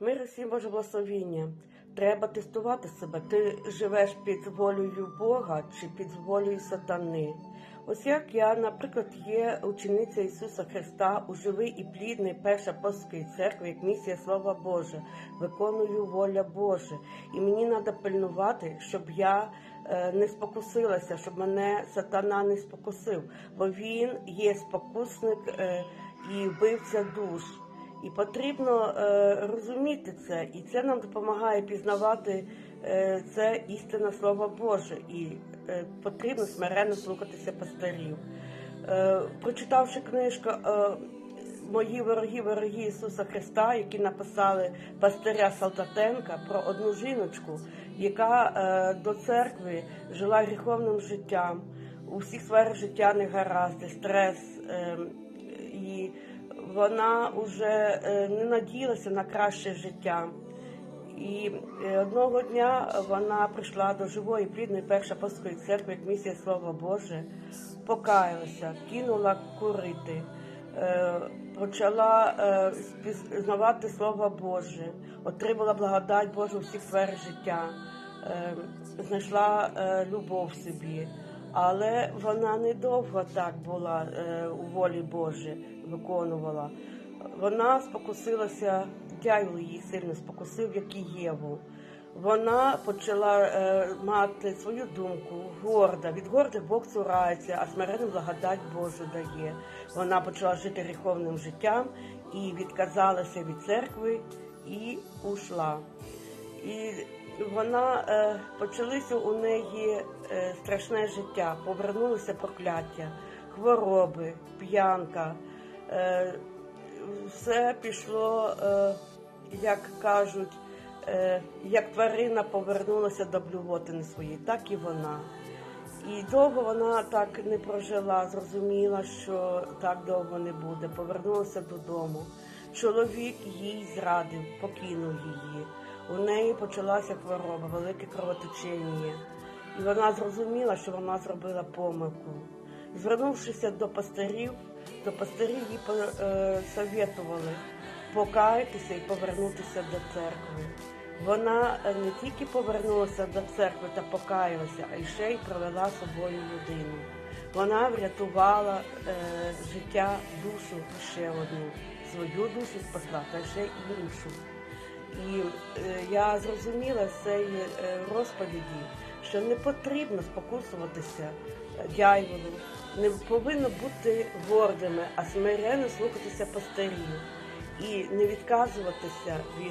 Мир усім Боже благословіння. Треба тестувати себе. Ти живеш під волею Бога чи під волею сатани. Ось як я, наприклад, є учениця Ісуса Христа у живий і плідний першій апостольської церкви, як місія Слова Боже, виконую воля Божа. І мені треба пильнувати, щоб я е, не спокусилася, щоб мене сатана не спокусив, бо він є спокусник е, і вбивця душ. І потрібно е, розуміти це, і це нам допомагає пізнавати е, це істинне Слово Боже, і е, потрібно смиренно слухатися пастирів. Прочитавши книжку Мої вороги, вороги Ісуса Христа, які написали пастиря Салтатенка про одну жіночку, яка до церкви жила гріховним життям, у всіх сферах життя негаразди, стрес. Вона вже е, не надіялася на краще життя. І е, одного дня вона прийшла до живої плідної першої апостольської церкви, як місія Слова Боже, покаялася, кинула курити, е, почала е, пізнавати Слово Боже, отримала благодать Божу всіх сферах життя, знайшла любов собі. Але вона недовго так була е, у волі Божій, виконувала. Вона спокусилася, дяйло її сильно спокусив, як і Єву. Вона почала е, мати свою думку, горда. Від горди Бог цурається, а смирену благодать Божу дає. Вона почала жити гріховним життям і відказалася від церкви і ушла. І вона е, почалися у неї е, страшне життя, повернулися прокляття, хвороби, п'янка. Е, все пішло, як кажуть, як тварина повернулася до блювотини своєї, так і вона. І довго вона так не прожила, зрозуміла, що так довго не буде. Повернулася додому. Чоловік їй зрадив, покинув її. У неї почалася хвороба, велике кровотечення. І вона зрозуміла, що вона зробила помилку. Звернувшися до пастирів, то пастирі їй посоветували покаятися і повернутися до церкви. Вона е, не тільки повернулася до церкви та покаялася, а й ще й провела собою людину. Вона врятувала е, життя душу ще одну, свою душу спасла, та ще й іншу. І е, я зрозуміла з цієї е, розповіді, що не потрібно спокусуватися дяйволу, не повинно бути гордими, а смиренно слухатися пастирів. І не відказуватися від